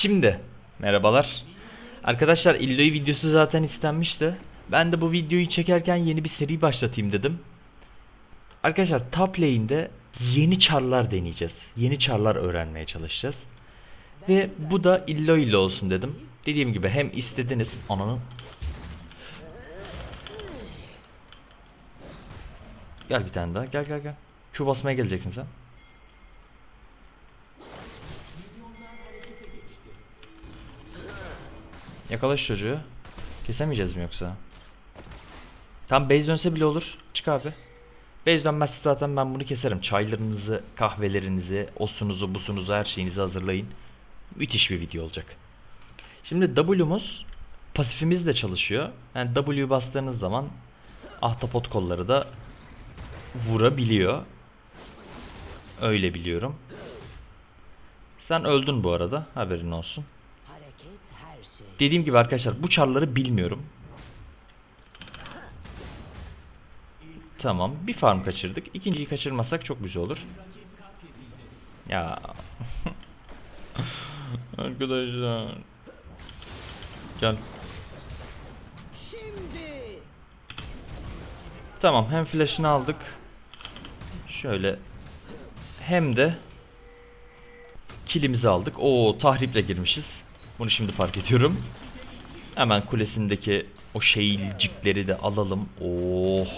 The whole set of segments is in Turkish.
Şimdi merhabalar. Arkadaşlar Illoy videosu zaten istenmişti. Ben de bu videoyu çekerken yeni bir seri başlatayım dedim. Arkadaşlar top lane'de yeni çarlar deneyeceğiz. Yeni çarlar öğrenmeye çalışacağız. Ve bu da Illoy ile olsun dedim. Dediğim gibi hem istediniz ananı. Gel bir tane daha. Gel gel gel. Q basmaya geleceksin sen. Yakala şu çocuğu. Kesemeyeceğiz mi yoksa? Tam base dönse bile olur. Çık abi. Base dönmezse zaten ben bunu keserim. Çaylarınızı, kahvelerinizi, osunuzu, busunuzu, her şeyinizi hazırlayın. Müthiş bir video olacak. Şimdi W'muz pasifimiz de çalışıyor. Yani W bastığınız zaman ahtapot kolları da vurabiliyor. Öyle biliyorum. Sen öldün bu arada. Haberin olsun. Dediğim gibi arkadaşlar bu çarları bilmiyorum. Tamam bir farm kaçırdık. İkinciyi kaçırmasak çok güzel olur. Ya. arkadaşlar. Gel. Tamam hem flash'ını aldık. Şöyle. Hem de kilimizi aldık. Oo tahriple girmişiz. Bunu şimdi fark ediyorum. Hemen kulesindeki o şeyilcikleri de alalım. Oh.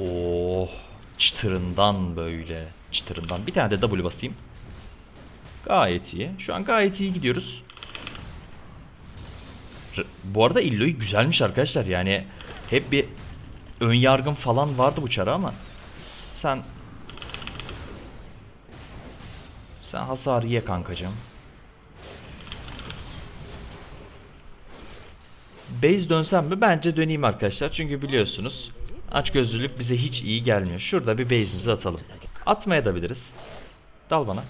Oh. Çıtırından böyle. Çıtırından. Bir tane de W basayım. Gayet iyi. Şu an gayet iyi gidiyoruz. Bu arada Illoy güzelmiş arkadaşlar. Yani hep bir ön yargım falan vardı bu çara ama sen sen hasarı ye kankacığım. Base dönsem mi? Bence döneyim arkadaşlar. Çünkü biliyorsunuz açgözlülük bize hiç iyi gelmiyor. Şurada bir base'imizi atalım. Atmaya da biliriz. Dal bana.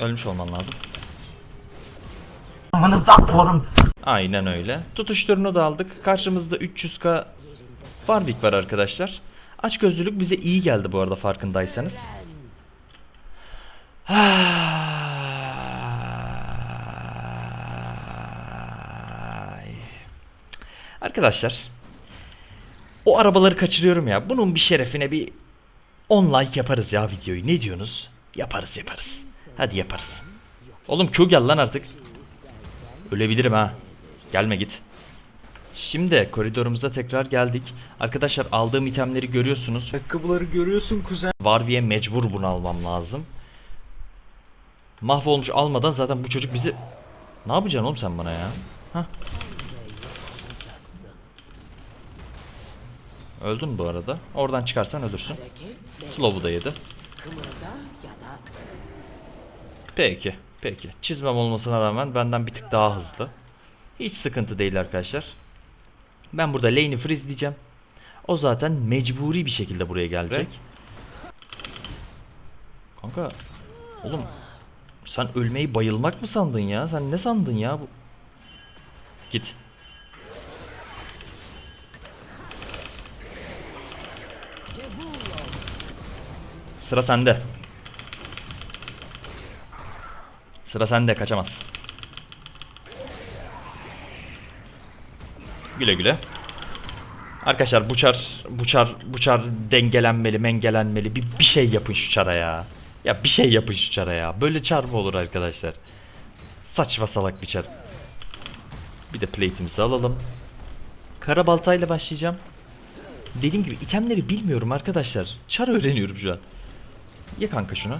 Ölmüş olman lazım. Amanı saplarım. Aynen öyle. Tutuşturunu da aldık. Karşımızda 300k Warwick var arkadaşlar. Açgözlülük bize iyi geldi bu arada farkındaysanız. Arkadaşlar o arabaları kaçırıyorum ya. Bunun bir şerefine bir 10 like yaparız ya videoyu. Ne diyorsunuz? Yaparız yaparız. Hadi yaparız. Oğlum Q gel lan artık. Ölebilirim ha. Gelme git. Şimdi koridorumuza tekrar geldik. Arkadaşlar aldığım itemleri görüyorsunuz. Ayakkabıları görüyorsun kuzen. Warwick'e mecbur bunu almam lazım. Mahvolmuş almadan zaten bu çocuk bizi... Ne yapacaksın oğlum sen bana ya? Hah. Öldün bu arada. Oradan çıkarsan ölürsün. Slow'u da yedi. Peki. Peki. Çizmem olmasına rağmen benden bir tık daha hızlı. Hiç sıkıntı değil arkadaşlar. Ben burada lane'i freezeleyeceğim. O zaten mecburi bir şekilde buraya gelecek. Kanka. Oğlum. Sen ölmeyi bayılmak mı sandın ya? Sen ne sandın ya? Bu... Git. Sıra sende. Sıra sende kaçamaz. Güle güle. Arkadaşlar bu çar bu çar bu çar dengelenmeli, mengelenmeli. Bir bir şey yapın şu çara ya. Ya bir şey yapın şu çara ya. Böyle çar mı olur arkadaşlar? Saçma salak bir çar. Bir de plate'imizi alalım. Kara baltayla başlayacağım. Dediğim gibi itemleri bilmiyorum arkadaşlar. Çar öğreniyorum şu an. Ye kanka şunu.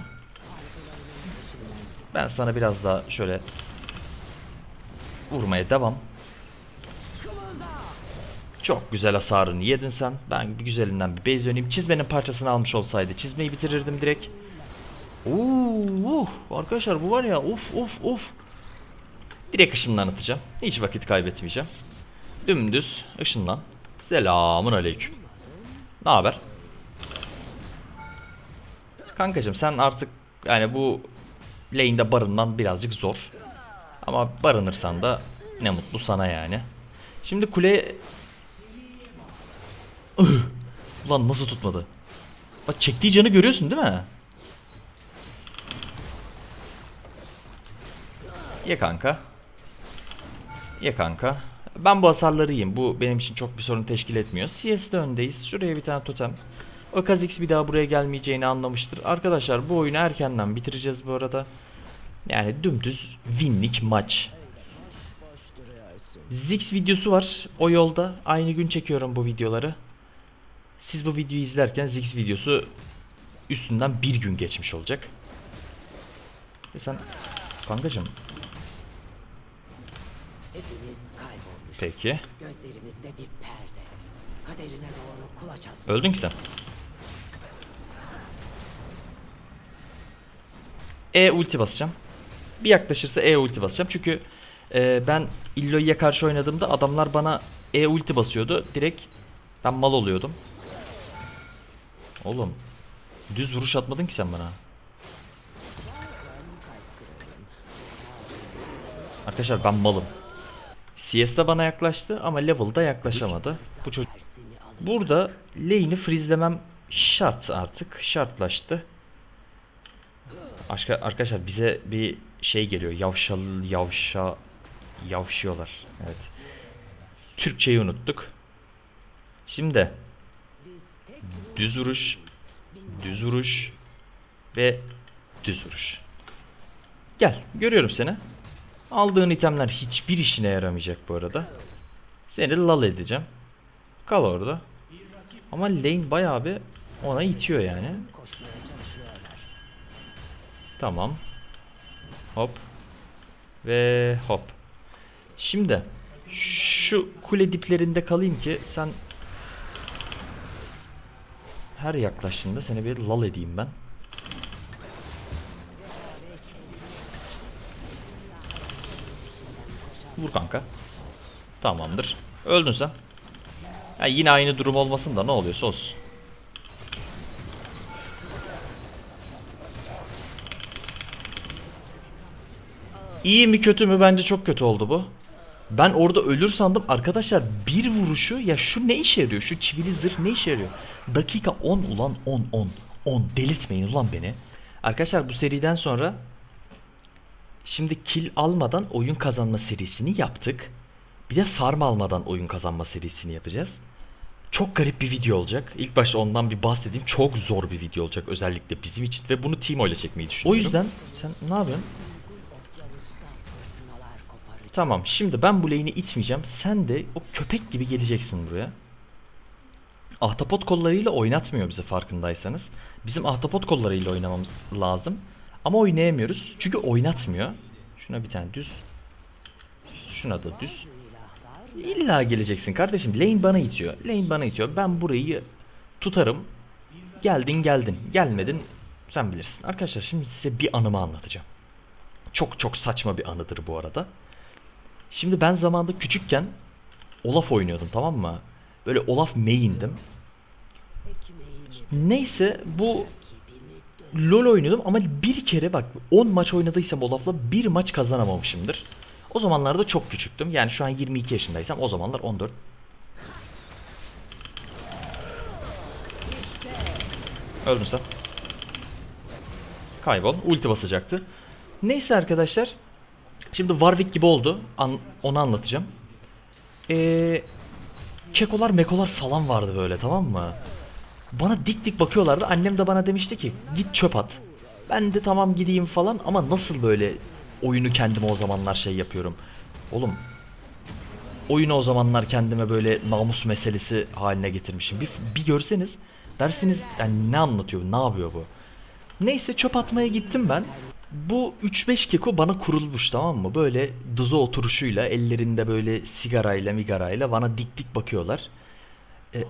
Ben sana biraz daha şöyle vurmaya devam. Çok güzel hasarını yedin sen. Ben bir güzelinden bir base döneyim. Çizmenin parçasını almış olsaydı çizmeyi bitirirdim direkt. Oo, uh, arkadaşlar bu var ya uf uf uf. Direkt ışından atacağım. Hiç vakit kaybetmeyeceğim. Dümdüz ışından. Selamun aleyküm. Ne haber? Kankacım sen artık yani bu lane'de barınman birazcık zor. Ama barınırsan da ne mutlu sana yani. Şimdi kule... Ulan nasıl tutmadı? Bak çektiği canı görüyorsun değil mi? Ye kanka. Ye kanka. Ben bu hasarları yiyeyim. Bu benim için çok bir sorun teşkil etmiyor. CS'de öndeyiz. Şuraya bir tane totem. O Kha'Zix bir daha buraya gelmeyeceğini anlamıştır. Arkadaşlar bu oyunu erkenden bitireceğiz bu arada. Yani dümdüz winlik maç. Zix videosu var o yolda. Aynı gün çekiyorum bu videoları. Siz bu videoyu izlerken Zix videosu üstünden bir gün geçmiş olacak. Ve sen kankacım Hepimiz kaybolmuş. peki. Gözlerimizde bir perde. Kaderine doğru kulaç atmalısın. Öldün ki sen. E ulti basacağım. Bir yaklaşırsa E ulti basacağım. Çünkü e, ben Illo'ya karşı oynadığımda adamlar bana E ulti basıyordu. Direkt ben mal oluyordum. Oğlum düz vuruş atmadın ki sen bana. Arkadaşlar ben malım. CS'de bana yaklaştı ama level'da yaklaşamadı. Bu çocuk. Burada lane'i freezelemem şart artık. Şartlaştı. Başka arkadaşlar bize bir şey geliyor. Yavşal yavşa yavşıyorlar. Evet. Türkçeyi unuttuk. Şimdi düz vuruş, düz vuruş ve düz vuruş. Gel, görüyorum seni. Aldığın itemler hiçbir işine yaramayacak bu arada. Seni lal edeceğim. Kal orada. Ama lane bayağı bir ona itiyor yani. Tamam. Hop. Ve hop. Şimdi şu kule diplerinde kalayım ki sen her yaklaştığında seni bir lal edeyim ben. Vur kanka. Tamamdır. Öldün sen. Ya yine aynı durum olmasın da ne oluyorsa olsun. İyi mi kötü mü bence çok kötü oldu bu. Ben orada ölür sandım arkadaşlar bir vuruşu ya şu ne işe yarıyor şu çivili zırh ne işe yarıyor. Dakika 10 ulan 10 10 10 delirtmeyin ulan beni. Arkadaşlar bu seriden sonra şimdi kill almadan oyun kazanma serisini yaptık. Bir de farm almadan oyun kazanma serisini yapacağız. Çok garip bir video olacak. İlk başta ondan bir bahsedeyim. Çok zor bir video olacak özellikle bizim için ve bunu Timo ile çekmeyi düşünüyorum. O yüzden sen ne yapıyorsun? Tamam şimdi ben bu lane'i itmeyeceğim. Sen de o köpek gibi geleceksin buraya. Ahtapot kollarıyla oynatmıyor bize farkındaysanız. Bizim ahtapot kollarıyla oynamamız lazım. Ama oynayamıyoruz. Çünkü oynatmıyor. Şuna bir tane düz. Şuna da düz. İlla geleceksin kardeşim. Lane bana itiyor. Lane bana itiyor. Ben burayı tutarım. Geldin geldin. Gelmedin sen bilirsin. Arkadaşlar şimdi size bir anımı anlatacağım. Çok çok saçma bir anıdır bu arada. Şimdi ben zamanında küçükken Olaf oynuyordum tamam mı? Böyle Olaf main'dim. Neyse bu LoL oynuyordum ama bir kere bak 10 maç oynadıysam Olaf'la bir maç kazanamamışımdır. O zamanlarda çok küçüktüm. Yani şu an 22 yaşındaysam o zamanlar 14. Öldün sen. Kaybol. Ulti basacaktı. Neyse arkadaşlar. Şimdi Warwick gibi oldu. An- onu anlatacağım. Ee, kekolar mekolar falan vardı böyle tamam mı? Bana dik dik bakıyorlardı. Annem de bana demişti ki git çöp at. Ben de tamam gideyim falan ama nasıl böyle oyunu kendime o zamanlar şey yapıyorum. Oğlum oyunu o zamanlar kendime böyle namus meselesi haline getirmişim. Bir, bir görseniz dersiniz yani ne anlatıyor, ne yapıyor bu? Neyse çöp atmaya gittim ben. Bu 3-5 keko bana kurulmuş tamam mı? Böyle duzu oturuşuyla ellerinde böyle sigarayla migarayla bana dik dik bakıyorlar. E,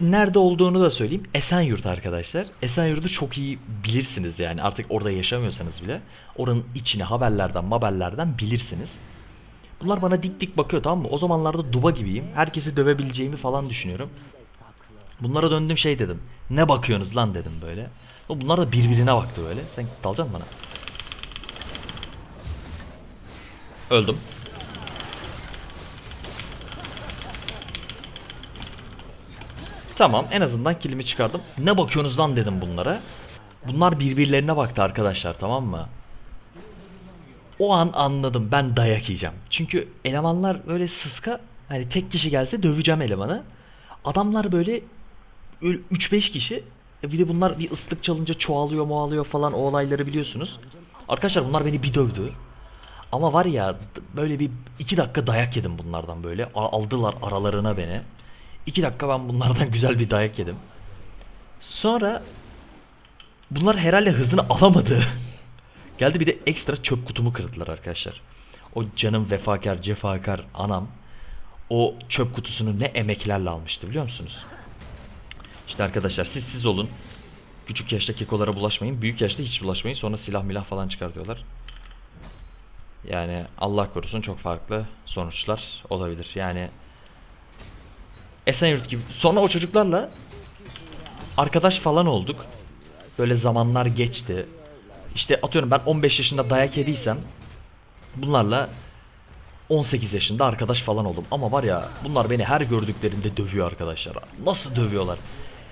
nerede olduğunu da söyleyeyim. Esenyurt arkadaşlar. Esenyurt'u çok iyi bilirsiniz yani. Artık orada yaşamıyorsanız bile. Oranın içine haberlerden haberlerden bilirsiniz. Bunlar bana dik dik bakıyor tamam mı? O zamanlarda duba gibiyim. Herkesi dövebileceğimi falan düşünüyorum. Bunlara döndüm şey dedim. Ne bakıyorsunuz lan dedim böyle. Bunlar da birbirine baktı böyle. Sen dalacaksın bana. Öldüm. Tamam en azından kilimi çıkardım. Ne bakıyorsunuz lan dedim bunlara. Bunlar birbirlerine baktı arkadaşlar tamam mı? O an anladım ben dayak yiyeceğim. Çünkü elemanlar böyle sıska hani tek kişi gelse döveceğim elemanı. Adamlar böyle 3-5 kişi e bir de bunlar bir ıslık çalınca çoğalıyor moğalıyor falan o olayları biliyorsunuz. Arkadaşlar bunlar beni bir dövdü. Ama var ya böyle bir iki dakika dayak yedim bunlardan böyle. Aldılar aralarına beni. İki dakika ben bunlardan güzel bir dayak yedim. Sonra bunlar herhalde hızını alamadı. Geldi bir de ekstra çöp kutumu kırdılar arkadaşlar. O canım vefakar cefakar anam o çöp kutusunu ne emeklerle almıştı biliyor musunuz? İşte arkadaşlar siz siz olun. Küçük yaşta kekolara bulaşmayın. Büyük yaşta hiç bulaşmayın. Sonra silah milah falan çıkartıyorlar. Yani Allah korusun çok farklı sonuçlar olabilir. Yani Esenyurt gibi. Sonra o çocuklarla arkadaş falan olduk. Böyle zamanlar geçti. İşte atıyorum ben 15 yaşında dayak yediysem bunlarla 18 yaşında arkadaş falan oldum. Ama var ya bunlar beni her gördüklerinde dövüyor arkadaşlar. Nasıl dövüyorlar?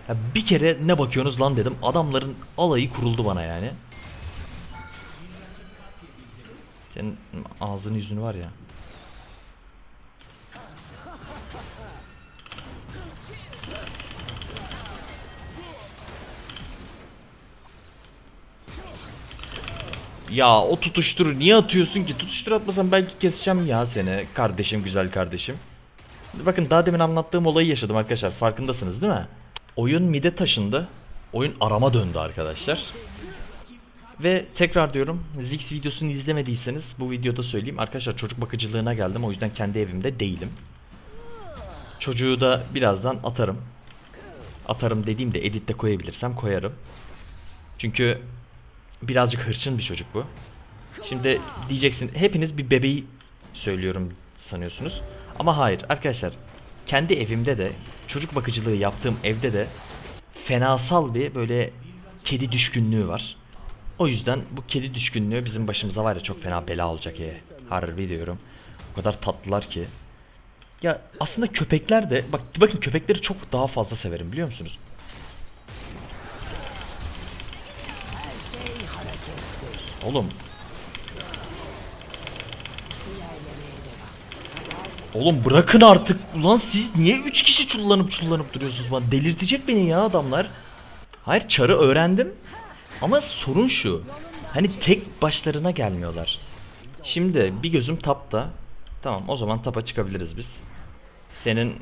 Ya bir kere ne bakıyorsunuz lan dedim. Adamların alayı kuruldu bana yani. Senin ağzını yüzünü var ya. Ya o tutuştur niye atıyorsun ki? Tutuştur atmasan belki keseceğim ya seni kardeşim güzel kardeşim. Bakın daha demin anlattığım olayı yaşadım arkadaşlar farkındasınız değil mi? Oyun mide taşındı. Oyun arama döndü arkadaşlar. Ve tekrar diyorum Zix videosunu izlemediyseniz bu videoda söyleyeyim. Arkadaşlar çocuk bakıcılığına geldim o yüzden kendi evimde değilim. Çocuğu da birazdan atarım. Atarım dediğimde editte koyabilirsem koyarım. Çünkü birazcık hırçın bir çocuk bu. Şimdi diyeceksin hepiniz bir bebeği söylüyorum sanıyorsunuz. Ama hayır arkadaşlar kendi evimde de çocuk bakıcılığı yaptığım evde de fenasal bir böyle kedi düşkünlüğü var. O yüzden bu kedi düşkünlüğü bizim başımıza var ya çok fena bela olacak ya. Harbi diyorum. O kadar tatlılar ki. Ya aslında köpekler de bak bakın köpekleri çok daha fazla severim biliyor musunuz? Oğlum. Oğlum bırakın artık. Ulan siz niye 3 kişi çullanıp çullanıp duruyorsunuz bana? Delirtecek beni ya adamlar. Hayır çarı öğrendim. Ama sorun şu. Hani tek başlarına gelmiyorlar. Şimdi bir gözüm tapta. Tamam o zaman tapa çıkabiliriz biz. Senin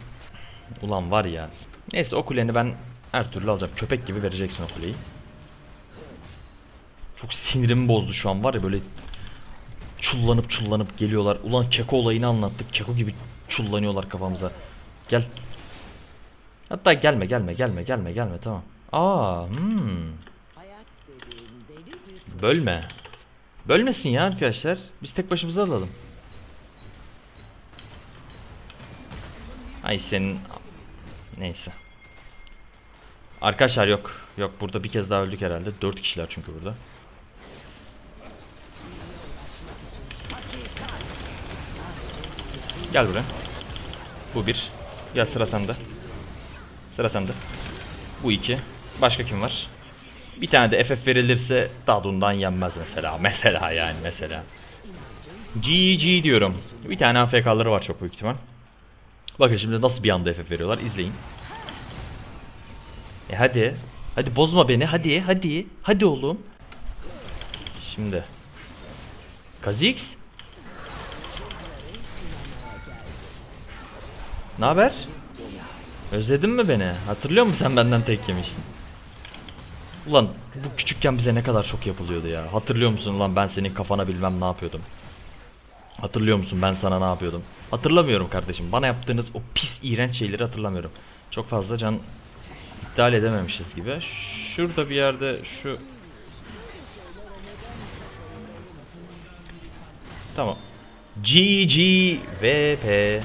ulan var ya. Neyse o kuleni ben her türlü alacağım. Köpek gibi vereceksin o kuleyi. Çok sinirimi bozdu şu an var ya böyle çullanıp çullanıp geliyorlar. Ulan Keko olayını anlattık. Keko gibi çullanıyorlar kafamıza. Gel. Hatta gelme gelme gelme gelme gelme tamam. Aa hmm. Bölme. Bölmesin ya arkadaşlar. Biz tek başımıza alalım. Ay senin... Neyse. Arkadaşlar yok. Yok burada bir kez daha öldük herhalde. Dört kişiler çünkü burada. Gel buraya. Bu bir. Gel sıra sende. Sıra sende. Bu iki. Başka kim var? Bir tane de FF verilirse Dadun'dan yenmez mesela. Mesela yani mesela. GG diyorum. Bir tane AFK'ları var çok büyük ihtimal. Bakın şimdi nasıl bir anda FF veriyorlar izleyin. E hadi. Hadi bozma beni hadi hadi. Hadi oğlum. Şimdi. Kazix. Ne haber? Özledin mi beni? Hatırlıyor musun sen benden tek yemiştin? Ulan bu küçükken bize ne kadar çok yapılıyordu ya. Hatırlıyor musun ulan ben senin kafana bilmem ne yapıyordum. Hatırlıyor musun ben sana ne yapıyordum? Hatırlamıyorum kardeşim. Bana yaptığınız o pis iğrenç şeyleri hatırlamıyorum. Çok fazla can iptal edememişiz gibi. Şurada bir yerde şu Tamam. GG VP